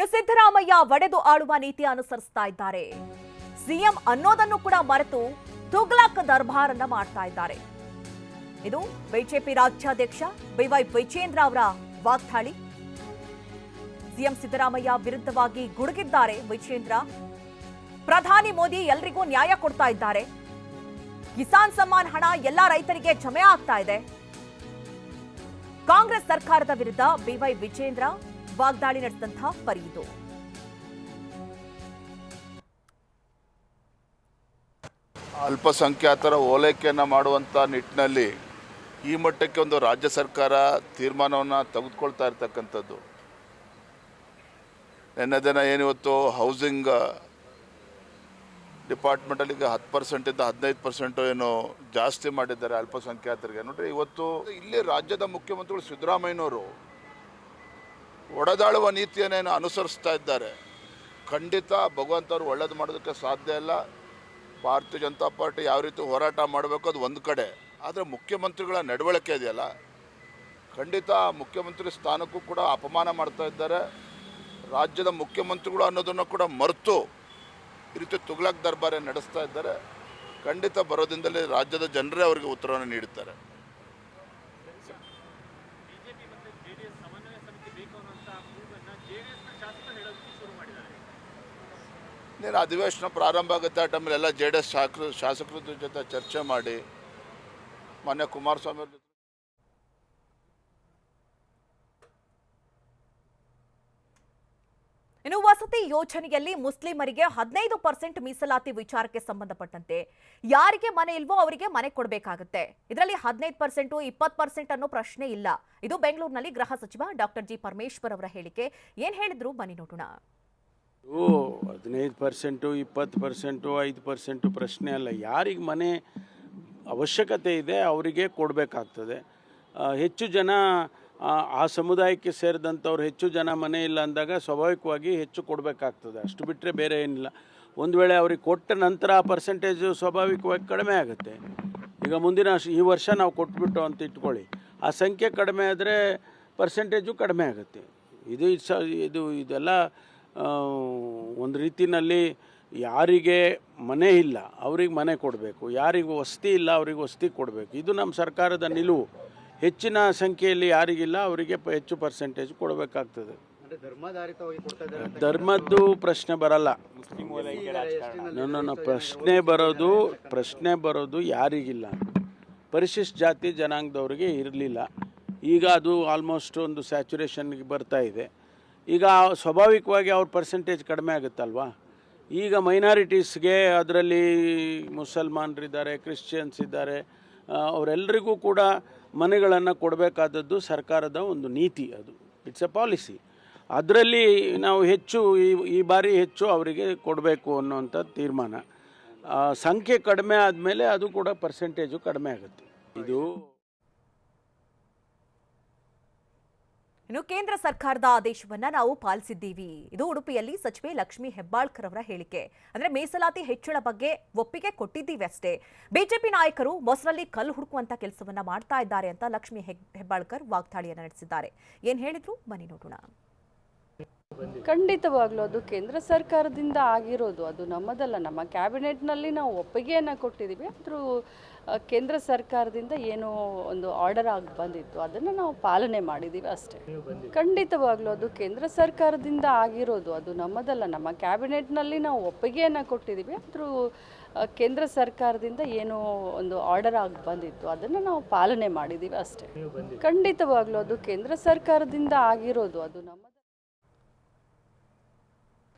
ಇನ್ನು ಸಿದ್ದರಾಮಯ್ಯ ಒಡೆದು ಆಳುವ ನೀತಿ ಅನುಸರಿಸ್ತಾ ಇದ್ದಾರೆ. ಸಿಎಂ ಅನ್ನೋದನ್ನು ಕೂಡ ಮರೆತು ತುಗ್ಲಕ್ ದರ್ಬಾರನ್ನ ಮಾಡ್ತಾ ಇದ್ದಾರೆ. ಇದು ಬಿಜೆಪಿ ರಾಜ್ಯಾಧ್ಯಕ್ಷ ಬಿವೈ ವಿಜೇಂದ್ರ ಅವರ ವಾಗ್ದಾಳಿ. ಸಿಎಂ ಸಿದ್ದರಾಮಯ್ಯ ವಿರುದ್ಧವಾಗಿ ಗುಡುಗಿದ್ದಾರೆ ವಿಜೇಂದ್ರ. ಪ್ರಧಾನಿ ಮೋದಿ ಎಲ್ರಿಗೂ ನ್ಯಾಯ ಕೊಡ್ತಾ ಇದ್ದಾರೆ. ಕಿಸಾನ್ ಸಮ್ಮಾನ್ ಹಣ ಎಲ್ಲಾ ರೈತರಿಗೆ ಜಮೆ ಆಗ್ತಾ ಇದೆ. ಕಾಂಗ್ರೆಸ್ ಸರ್ಕಾರದ ವಿರುದ್ಧ ಬಿವೈ ವಿಜೇಂದ್ರ ವಾಗ್ದಾಳಿ ನಡೆಸಿದಂತಹ ಪರಿ ಇದು. ಅಲ್ಪಸಂಖ್ಯಾತರ ಓಲೈಕೆಯನ್ನು ಮಾಡುವಂಥ ನಿಟ್ಟಿನಲ್ಲಿ ಈ ಮಟ್ಟಕ್ಕೆ ಒಂದು ರಾಜ್ಯ ಸರ್ಕಾರ ತೀರ್ಮಾನವನ್ನು ತೆಗೆದುಕೊಳ್ತಾ ಇರ್ತಕ್ಕಂಥದ್ದು. ನಿನ್ನೆ ದಿನ ಏನಿವತ್ತು ಹೌಸಿಂಗ್ ಡಿಪಾರ್ಟ್ಮೆಂಟಲ್ಲಿ ಈಗ ಹತ್ತು ಪರ್ಸೆಂಟಿಂದ ಹದಿನೈದು ಪರ್ಸೆಂಟು ಏನು ಜಾಸ್ತಿ ಮಾಡಿದ್ದಾರೆ ಅಲ್ಪಸಂಖ್ಯಾತರಿಗೆ. ನೋಡ್ರಿ, ಇವತ್ತು ಇಲ್ಲಿ ರಾಜ್ಯದ ಮುಖ್ಯಮಂತ್ರಿಗಳು ಸಿದ್ದರಾಮಯ್ಯನವರು ಒಡೆದಾಳುವ ನೀತಿಯನ್ನೇನು ಅನುಸರಿಸ್ತಾ ಇದ್ದಾರೆ? ಖಂಡಿತ ಭಗವಂತವ್ರು ಒಳ್ಳೇದು ಮಾಡೋದಕ್ಕೆ ಸಾಧ್ಯ ಇಲ್ಲ. ಭಾರತೀಯ ಜನತಾ ಪಾರ್ಟಿ ಯಾವ ರೀತಿ ಹೋರಾಟ ಮಾಡಬೇಕು ಅದು ಒಂದು ಕಡೆ. ಆದರೆ ಮುಖ್ಯಮಂತ್ರಿಗಳ ನಡವಳಿಕೆ ಇದೆಯಲ್ಲ? ಖಂಡಿತ ಮುಖ್ಯಮಂತ್ರಿ ಸ್ಥಾನಕ್ಕೂ ಕೂಡ ಅಪಮಾನ ಮಾಡ್ತಾ ಇದ್ದಾರೆ. ರಾಜ್ಯದ ಮುಖ್ಯಮಂತ್ರಿಗಳು ಅನ್ನೋದನ್ನು ಕೂಡ ಮರೆತು ಈ ರೀತಿ ತುಗ್ಲಕ್ ದರ್ಬಾರ ನಡೆಸ್ತಾ ಇದ್ದಾರೆ. ಖಂಡಿತ ಬರೋದಿಂದಲೇ ರಾಜ್ಯದ ಜನರೇ ಅವರಿಗೆ ಉತ್ತರವನ್ನು ನೀಡುತ್ತಾರೆ. ನೀನು ಅಧಿವೇಶನ ಪ್ರಾರಂಭ ಆಗುತ್ತೆ, ಆ ಟೈಮಲ್ಲಿ ಎಲ್ಲ ಜೆ ಡಿ ಎಸ್ ಶಾಸಕರು ಜೊತೆ ಚರ್ಚೆ ಮಾಡಿ ಮೊನ್ನೆ ಕುಮಾರಸ್ವಾಮಿ ಅವ್ರ ಜೊತೆ ಇನ್ನು ವಸತಿ ಯೋಜನೆಯಲ್ಲಿ ಮುಸ್ಲಿಮರಿಗೆ ಹದಿನೈದು ಪರ್ಸೆಂಟ್ ಮೀಸಲಾತಿ ವಿಚಾರಕ್ಕೆ ಸಂಬಂಧಪಟ್ಟಂತೆ ಯಾರಿಗೆ ಮನೆ ಇಲ್ವೋ ಅವರಿಗೆ ಮನೆ ಕೊಡಬೇಕಾಗುತ್ತೆ. ಇದರಲ್ಲಿ ಹದಿನೈದು ಪರ್ಸೆಂಟು ಇಪ್ಪತ್ತು ಪರ್ಸೆಂಟ್ ಅನ್ನೋ ಪ್ರಶ್ನೆ ಇಲ್ಲ. ಇದು ಬೆಂಗಳೂರಿನಲ್ಲಿ ಗೃಹ ಸಚಿವ ಡಾಕ್ಟರ್ ಜಿ ಪರಮೇಶ್ವರ್ ಅವರ ಹೇಳಿಕೆ. ಏನ್ ಹೇಳಿದ್ರು? ಬನ್ನಿ ನೋಡೋಣ. ಓ ಹದಿನೈದು ಪರ್ಸೆಂಟು, ಇಪ್ಪತ್ತು ಪರ್ಸೆಂಟು, ಐದು ಪರ್ಸೆಂಟು ಪ್ರಶ್ನೆ ಅಲ್ಲ. ಯಾರಿಗೆ ಮನೆ ಅವಶ್ಯಕತೆ ಇದೆ ಅವರಿಗೆ ಕೊಡಬೇಕಾಗ್ತದೆ. ಹೆಚ್ಚು ಜನ ಆ, ಸಮುದಾಯಕ್ಕೆ ಸೇರಿದಂಥವ್ರು ಹೆಚ್ಚು ಜನ ಮನೆ ಇಲ್ಲ ಅಂದಾಗ ಸ್ವಾಭಾವಿಕವಾಗಿ ಹೆಚ್ಚು ಕೊಡಬೇಕಾಗ್ತದೆ. ಅಷ್ಟು ಬಿಟ್ಟರೆ ಬೇರೆ ಏನಿಲ್ಲ. ಒಂದು ವೇಳೆ ಅವ್ರಿಗೆ ಕೊಟ್ಟ ನಂತರ ಆ ಪರ್ಸೆಂಟೇಜು ಸ್ವಾಭಾವಿಕವಾಗಿ ಕಡಿಮೆ ಆಗುತ್ತೆ. ಈಗ ಮುಂದಿನ ಈ ವರ್ಷ ನಾವು ಕೊಟ್ಬಿಟ್ಟು ಅಂತ ಇಟ್ಕೊಳ್ಳಿ. ಆ ಸಂಖ್ಯೆ ಕಡಿಮೆ ಆದರೆ ಪರ್ಸೆಂಟೇಜು ಕಡಿಮೆ ಆಗುತ್ತೆ. ಇದು ಸ ಇದು ಇದೆಲ್ಲ ಒಂದು ರೀತಿಯಲ್ಲಿ ಯಾರಿಗೆ ಮನೆ ಇಲ್ಲ ಅವ್ರಿಗೆ ಮನೆ ಕೊಡಬೇಕು. ಯಾರಿಗೆ ವಸತಿ ಇಲ್ಲ ಅವ್ರಿಗೆ ವಸತಿ ಕೊಡಬೇಕು. ಇದು ನಮ್ಮ ಸರ್ಕಾರದ ನಿಲುವು. ಹೆಚ್ಚಿನ ಸಂಖ್ಯೆಯಲ್ಲಿ ಯಾರಿಗಿಲ್ಲ ಅವರಿಗೆ ಪ- ಹೆಚ್ಚು ಪರ್ಸೆಂಟೇಜ್ ಕೊಡಬೇಕಾಗ್ತದೆ. ಧರ್ಮದ್ದು ಪ್ರಶ್ನೆ ಬರಲ್ಲ. ನನ್ನ ಪ್ರಶ್ನೆ ಬರೋದು ಪ್ರಶ್ನೆ ಬರೋದು ಯಾರಿಗಿಲ್ಲ. ಪರಿಶಿಷ್ಟ ಜಾತಿ ಜನಾಂಗದವ್ರಿಗೆ ಇರಲಿಲ್ಲ. ಈಗ ಅದು ಆಲ್ಮೋಸ್ಟ್ ಒಂದು ಸ್ಯಾಚುರೇಷನ್ಗೆ ಬರ್ತಾ ಇದೆ. ಈಗ ಸ್ವಾಭಾವಿಕವಾಗಿ ಅವ್ರ ಪರ್ಸೆಂಟೇಜ್ ಕಡಿಮೆ ಆಗುತ್ತಲ್ವಾ? ಈಗ ಮೈನಾರಿಟೀಸ್ಗೆ ಅದರಲ್ಲಿ ಮುಸಲ್ಮಾನರಿದ್ದಾರೆ ಕ್ರಿಶ್ಚಿಯನ್ಸ್ ಇದ್ದಾರೆ ಅವರೆಲ್ಲರಿಗೂ ಕೂಡ ಮನೆಗಳನ್ನು ಕೊಡಬೇಕಾದದ್ದು ಸರ್ಕಾರದ ಒಂದು ನೀತಿ ಅದು. ಇಟ್ಸ್ ಎ ಪಾಲಿಸಿ ಅದರಲ್ಲಿ ನಾವು ಹೆಚ್ಚು ಈ ಈ ಬಾರಿ ಹೆಚ್ಚು ಅವರಿಗೆ ಕೊಡಬೇಕು ಅನ್ನುವಂಥ ತೀರ್ಮಾನ. ಸಂಖ್ಯೆ ಕಡಿಮೆ ಆದಮೇಲೆ ಅದು ಕೂಡ ಪರ್ಸೆಂಟೇಜು ಕಡಿಮೆ ಆಗುತ್ತೆ. ಇದು ಇನ್ನು ಕೇಂದ್ರ ಸರ್ಕಾರದ ಆದೇಶವನ್ನ ನಾವು ಪಾಲಿಸಿದ್ದೀವಿ. ಇದು ಉಡುಪಿಯಲ್ಲಿ ಸಚಿವೆ ಲಕ್ಷ್ಮಿ ಹೆಬ್ಬಾಳ್ಕರ್ ಅವರ ಹೇಳಿಕೆ. ಅಂದ್ರೆ ಮೀಸಲಾತಿ ಹೆಚ್ಚಳ ಬಗ್ಗೆ ಒಪ್ಪಿಗೆ ಕೊಟ್ಟಿದ್ದೀವಿ ಅಷ್ಟೇ. ಬಿಜೆಪಿ ನಾಯಕರು ಮೊಸರಲ್ಲಿ ಕಲ್ಲು ಹುಡುಕುವಂತ ಕೆಲಸವನ್ನ ಮಾಡ್ತಾ ಇದ್ದಾರೆ ಅಂತ ಲಕ್ಷ್ಮಿ ಹೆಬ್ಬಾಳ್ಕರ್ ವಾಗ್ದಾಳಿಯನ್ನ ನಡೆಸಿದ್ದಾರೆ. ಏನ್ ಹೇಳಿದ್ರು? ಬನ್ನಿ ನೋಡೋಣ. ಖಂಡಿತವಾಗ್ಲೂ ಅದು ಕೇಂದ್ರ ಸರ್ಕಾರದಿಂದ ಆಗಿರೋದು. ಅದು ನಮ್ಮದಲ್ಲ. ನಮ್ಮ ಕ್ಯಾಬಿನೆಟ್ನಲ್ಲಿ ನಾವು ಒಪ್ಪಿಗೆಯನ್ನು ಕೊಟ್ಟಿದ್ದೀವಿ. ಆದರೂ ಕೇಂದ್ರ ಸರ್ಕಾರದಿಂದ ಏನೋ ಒಂದು ಆರ್ಡರ್ ಆಗಿ ಬಂದಿತ್ತು. ಅದನ್ನು ನಾವು ಪಾಲನೆ ಮಾಡಿದ್ದೀವಿ ಅಷ್ಟೇ. ಖಂಡಿತವಾಗ್ಲೂ ಅದು ಕೇಂದ್ರ ಸರ್ಕಾರದಿಂದ ಆಗಿರೋದು. ಅದು ನಮ್ಮದಲ್ಲ. ನಮ್ಮ ಕ್ಯಾಬಿನೆಟ್ನಲ್ಲಿ ನಾವು ಒಪ್ಪಿಗೆಯನ್ನು ಕೊಟ್ಟಿದ್ದೀವಿ. ಆದರೂ ಕೇಂದ್ರ ಸರ್ಕಾರದಿಂದ ಏನೋ ಒಂದು ಆರ್ಡರ್ ಆಗಿ ಬಂದಿತ್ತು. ಅದನ್ನು ನಾವು ಪಾಲನೆ ಮಾಡಿದ್ದೀವಿ ಅಷ್ಟೇ. ಖಂಡಿತವಾಗ್ಲೂ ಅದು ಕೇಂದ್ರ ಸರ್ಕಾರದಿಂದ ಆಗಿರೋದು. ಅದು ನಮ್ಮದಲ್ಲ.